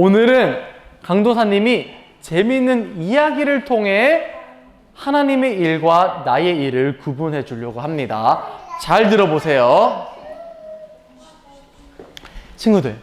오늘은 강도사님이 재미있는 이야기를 통해 하나님의 일과 나의 일을 구분해 주려고 합니다. 잘 들어보세요. 친구들,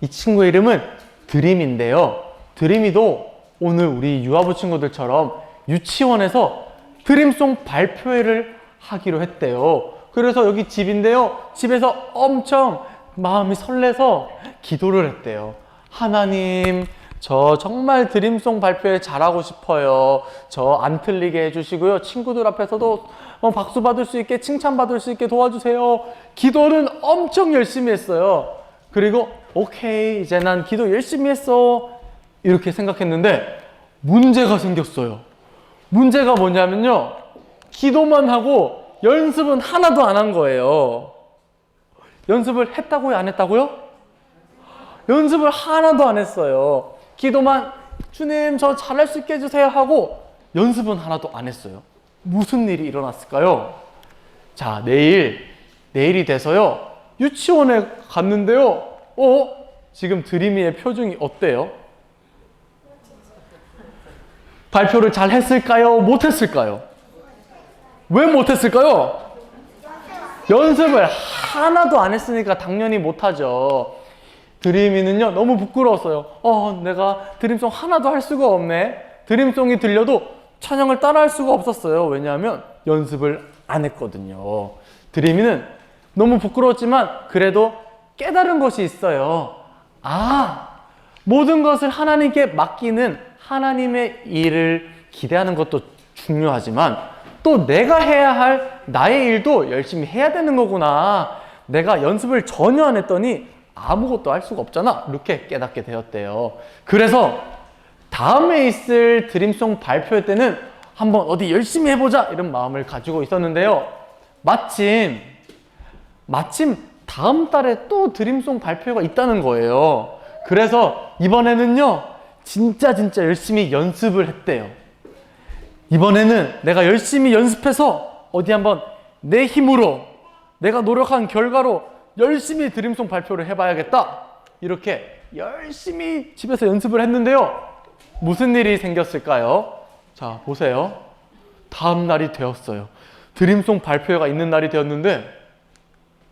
이 친구의 이름은 드림인데요. 드림이도 오늘 우리 유아부 친구들처럼 유치원에서 드림송 발표회를 하기로 했대요. 그래서 여기 집인데요. 집에서 엄청 마음이 설레서 기도를 했대요. 하나님, 저 정말 드림송 발표회 잘하고 싶어요. 저 안 틀리게 해주시고요. 친구들 앞에서도 어, 박수 받을 수 있게 칭찬 받을 수 있게 도와주세요. 기도는 엄청 열심히 했어요. 그리고 오케이 이제 난 기도 열심히 했어 이렇게 생각했는데 문제가 생겼어요. 문제가 뭐냐면요. 기도만 하고 연습은 하나도 안 한 거예요. 연습을 했다고요? 안 했다고요? 연습을 하나도 안 했어요. 기도만 주님 저 잘할 수 있게 해주세요 하고 연습은 하나도 안 했어요. 무슨 일이 일어났을까요? 자 내일 내일이 돼서요 유치원에 갔는데요. 어 지금 드림이의 표정이 어때요? 발표를 잘 했을까요? 못 했을까요? 왜 못 했을까요? 연습을 하나도 안 했으니까 당연히 못 하죠. 드림이는요, 너무 부끄러웠어요. 어, 내가 드림송 하나도 할 수가 없네. 드림송이 들려도 찬양을 따라 할 수가 없었어요. 왜냐하면 연습을 안 했거든요. 드림이는 너무 부끄러웠지만 그래도 깨달은 것이 있어요. 아, 모든 것을 하나님께 맡기는 하나님의 일을 기대하는 것도 중요하지만 또 내가 해야 할 나의 일도 열심히 해야 되는 거구나. 내가 연습을 전혀 안 했더니 아무것도 할 수가 없잖아. 이렇게 깨닫게 되었대요. 그래서 다음에 있을 드림송 발표 때는 한번 어디 열심히 해보자 이런 마음을 가지고 있었는데요. 마침 마침 다음 달에 또 드림송 발표가 있다는 거예요. 그래서 이번에는요, 진짜 진짜 열심히 연습을 했대요. 이번에는 내가 열심히 연습해서 어디 한번 내 힘으로 내가 노력한 결과로 열심히 드림송 발표를 해봐야겠다. 이렇게 열심히 집에서 연습을 했는데요. 무슨 일이 생겼을까요? 자, 보세요. 다음 날이 되었어요. 드림송 발표회가 있는 날이 되었는데,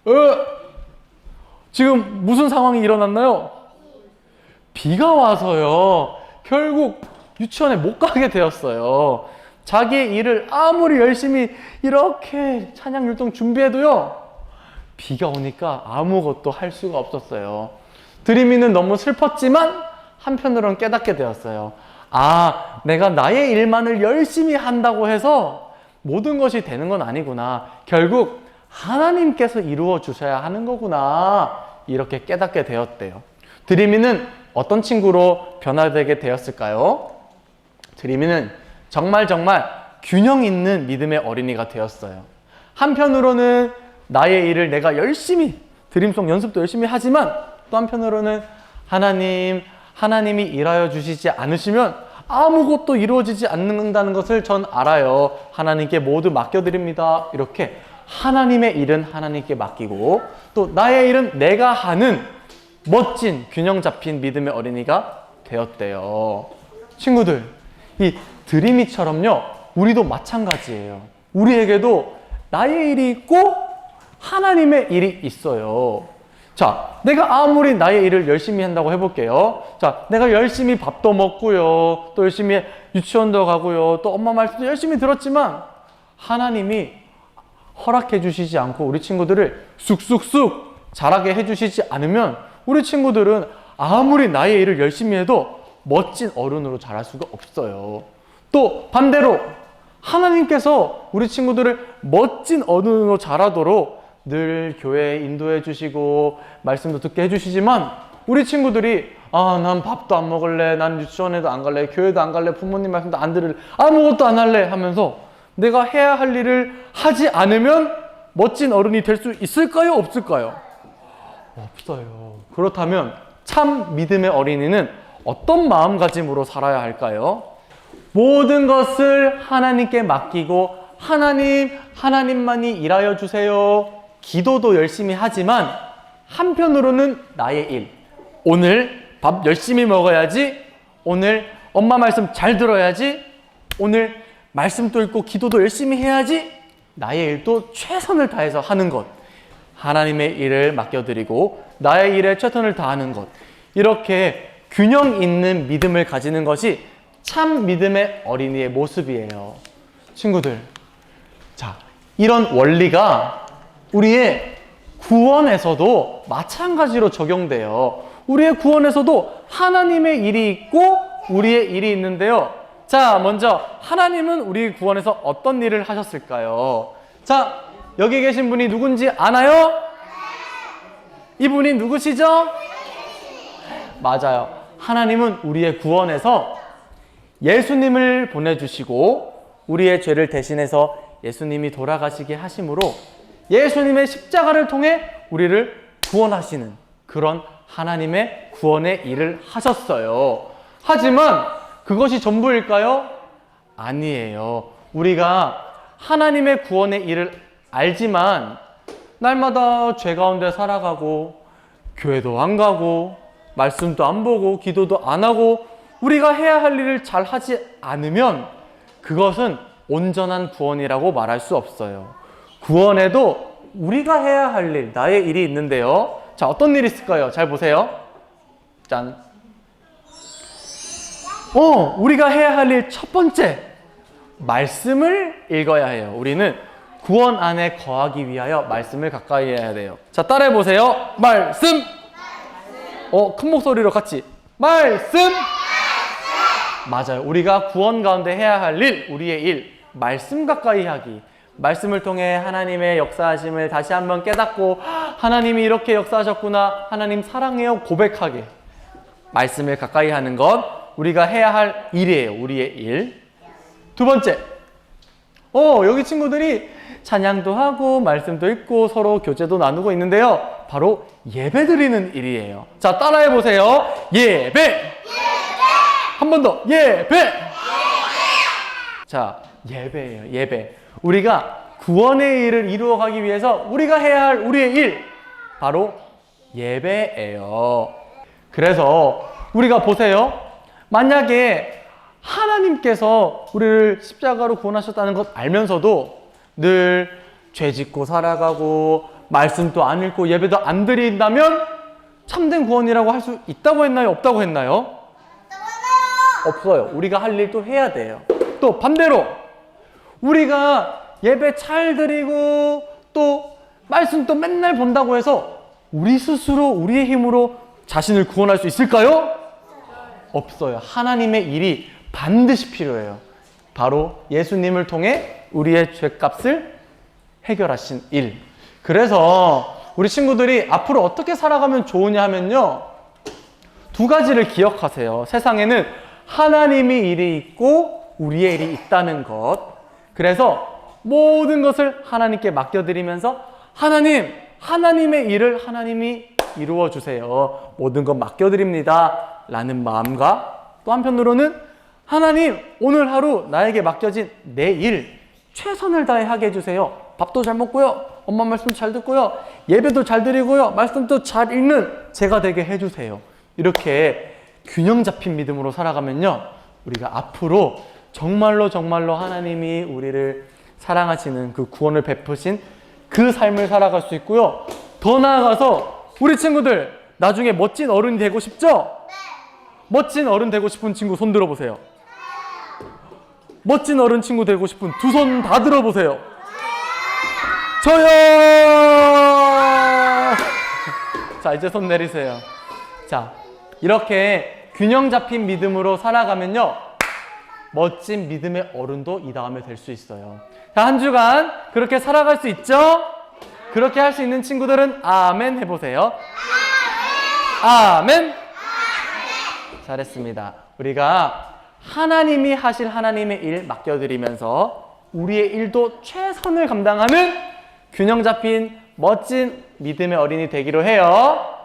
어? 지금 무슨 상황이 일어났나요? 비가 와서요. 결국 유치원에 못 가게 되었어요. 자기의 일을 아무리 열심히 이렇게 찬양 율동 준비해도요. 비가 오니까 아무것도 할 수가 없었어요. 드림이는 너무 슬펐지만 한편으로는 깨닫게 되었어요. 아, 내가 나의 일만을 열심히 한다고 해서 모든 것이 되는 건 아니구나. 결국 하나님께서 이루어 주셔야 하는 거구나. 이렇게 깨닫게 되었대요. 드림이는 어떤 친구로 변화되게 되었을까요? 드림이는 정말 정말 균형 있는 믿음의 어린이가 되었어요. 한편으로는 나의 일을 내가 열심히 드림송 연습도 열심히 하지만 또 한편으로는 하나님 하나님이 일하여 주시지 않으시면 아무것도 이루어지지 않는다는 것을 전 알아요. 하나님께 모두 맡겨드립니다. 이렇게 하나님의 일은 하나님께 맡기고 또 나의 일은 내가 하는 멋진 균형 잡힌 믿음의 어린이가 되었대요. 친구들, 이 드림이처럼요, 우리도 마찬가지예요. 우리에게도 나의 일이 있고 하나님의 일이 있어요. 자, 내가 아무리 나의 일을 열심히 한다고 해볼게요. 자, 내가 열심히 밥도 먹고요. 또 열심히 유치원도 가고요. 또 엄마 말씀도 열심히 들었지만 하나님이 허락해 주시지 않고 우리 친구들을 쑥쑥쑥 자라게 해 주시지 않으면 우리 친구들은 아무리 나의 일을 열심히 해도 멋진 어른으로 자랄 수가 없어요. 또 반대로 하나님께서 우리 친구들을 멋진 어른으로 자라도록 늘 교회에 인도해 주시고 말씀도 듣게 해 주시지만 우리 친구들이 아 난 밥도 안 먹을래 난 유치원에도 안 갈래 교회도 안 갈래 부모님 말씀도 안 들을래 아무것도 안 할래 하면서 내가 해야 할 일을 하지 않으면 멋진 어른이 될 수 있을까요 없을까요? 없어요. 그렇다면 참 믿음의 어린이는 어떤 마음가짐으로 살아야 할까요? 모든 것을 하나님께 맡기고 하나님, 하나님만이 일하여 주세요. 기도도 열심히 하지만 한편으로는 나의 일. 오늘 밥 열심히 먹어야지. 오늘 엄마 말씀 잘 들어야지. 오늘 말씀도 읽고 기도도 열심히 해야지. 나의 일도 최선을 다해서 하는 것. 하나님의 일을 맡겨드리고 나의 일에 최선을 다하는 것. 이렇게 균형 있는 믿음을 가지는 것이 참 믿음의 어린이의 모습이에요. 친구들. 자, 이런 원리가 우리의 구원에서도 마찬가지로 적용돼요. 우리의 구원에서도 하나님의 일이 있고 우리의 일이 있는데요. 자, 먼저 하나님은 우리 구원에서 어떤 일을 하셨을까요? 자, 여기 계신 분이 누군지 아나요? 이분이 누구시죠? 맞아요. 하나님은 우리의 구원에서 예수님을 보내주시고 우리의 죄를 대신해서 예수님이 돌아가시게 하심으로 예수님의 십자가를 통해 우리를 구원하시는 그런 하나님의 구원의 일을 하셨어요. 하지만 그것이 전부일까요? 아니에요. 우리가 하나님의 구원의 일을 알지만 날마다 죄 가운데 살아가고 교회도 안 가고 말씀도 안 보고 기도도 안 하고 우리가 해야 할 일을 잘 하지 않으면 그것은 온전한 구원이라고 말할 수 없어요. 구원에도 우리가 해야 할 일, 나의 일이 있는데요. 자, 어떤 일이 있을까요? 잘 보세요. 짠. 어, 우리가 해야 할 일 첫 번째. 말씀을 읽어야 해요. 우리는 구원 안에 거하기 위하여 말씀을 가까이 해야 돼요. 자, 따라해 보세요. 말씀. 어, 큰 목소리로 같이. 말씀. 맞아요. 우리가 구원 가운데 해야 할 일, 우리의 일, 말씀 가까이 하기. 말씀을 통해 하나님의 역사하심을 다시 한번 깨닫고 하나님이 이렇게 역사하셨구나. 하나님 사랑해요. 고백하게. 말씀을 가까이 하는 것 우리가 해야 할 일이에요. 우리의 일. 두 번째. 어, 여기 친구들이 찬양도 하고 말씀도 읽고 서로 교제도 나누고 있는데요. 바로 예배 드리는 일이에요. 자, 따라해 보세요. 예배. 한번 더. 예배. 자, 예배예요. 예배. 우리가 구원의 일을 이루어가기 위해서 우리가 해야 할 우리의 일 바로 예배예요. 그래서 우리가 보세요. 만약에 하나님께서 우리를 십자가로 구원하셨다는 것 알면서도 늘 죄 짓고 살아가고 말씀도 안 읽고 예배도 안 드린다면 참된 구원이라고 할 수 있다고 했나요? 없다고 했나요? 없어요. 우리가 할 일도 해야 돼요. 또 반대로 우리가 예배 잘 드리고 또 말씀 또 맨날 본다고 해서 우리 스스로 우리의 힘으로 자신을 구원할 수 있을까요? 없어요. 하나님의 일이 반드시 필요해요. 바로 예수님을 통해 우리의 죄값을 해결하신 일. 그래서 우리 친구들이 앞으로 어떻게 살아가면 좋으냐 하면요. 두 가지를 기억하세요. 세상에는 하나님의 일이 있고 우리의 일이 있다는 것. 그래서 모든 것을 하나님께 맡겨드리면서 하나님, 하나님의 일을 하나님이 이루어 주세요. 모든 것 맡겨드립니다. 라는 마음과 또 한편으로는 하나님, 오늘 하루 나에게 맡겨진 내 일, 최선을 다해 하게 해주세요. 밥도 잘 먹고요. 엄마 말씀 잘 듣고요. 예배도 잘 드리고요. 말씀도 잘 읽는 제가 되게 해주세요. 이렇게 균형 잡힌 믿음으로 살아가면요. 우리가 앞으로 정말로 정말로 하나님이 우리를 사랑하시는 그 구원을 베푸신 그 삶을 살아갈 수 있고요. 더 나아가서 우리 친구들 나중에 멋진 어른이 되고 싶죠? 멋진 어른 되고 싶은 친구 손 들어보세요. 멋진 어른 친구 되고 싶은 두 손 다 들어보세요. 저요! 자, 이제 손 내리세요. 자, 이렇게 균형 잡힌 믿음으로 살아가면요. 멋진 믿음의 어른도 이 다음에 될 수 있어요. 자, 한 주간 그렇게 살아갈 수 있죠? 그렇게 할 수 있는 친구들은 아멘 해보세요. 아멘. 잘했습니다. 우리가 하나님이 하실 하나님의 일 맡겨드리면서 우리의 일도 최선을 감당하는 균형 잡힌 멋진 믿음의 어린이 되기로 해요.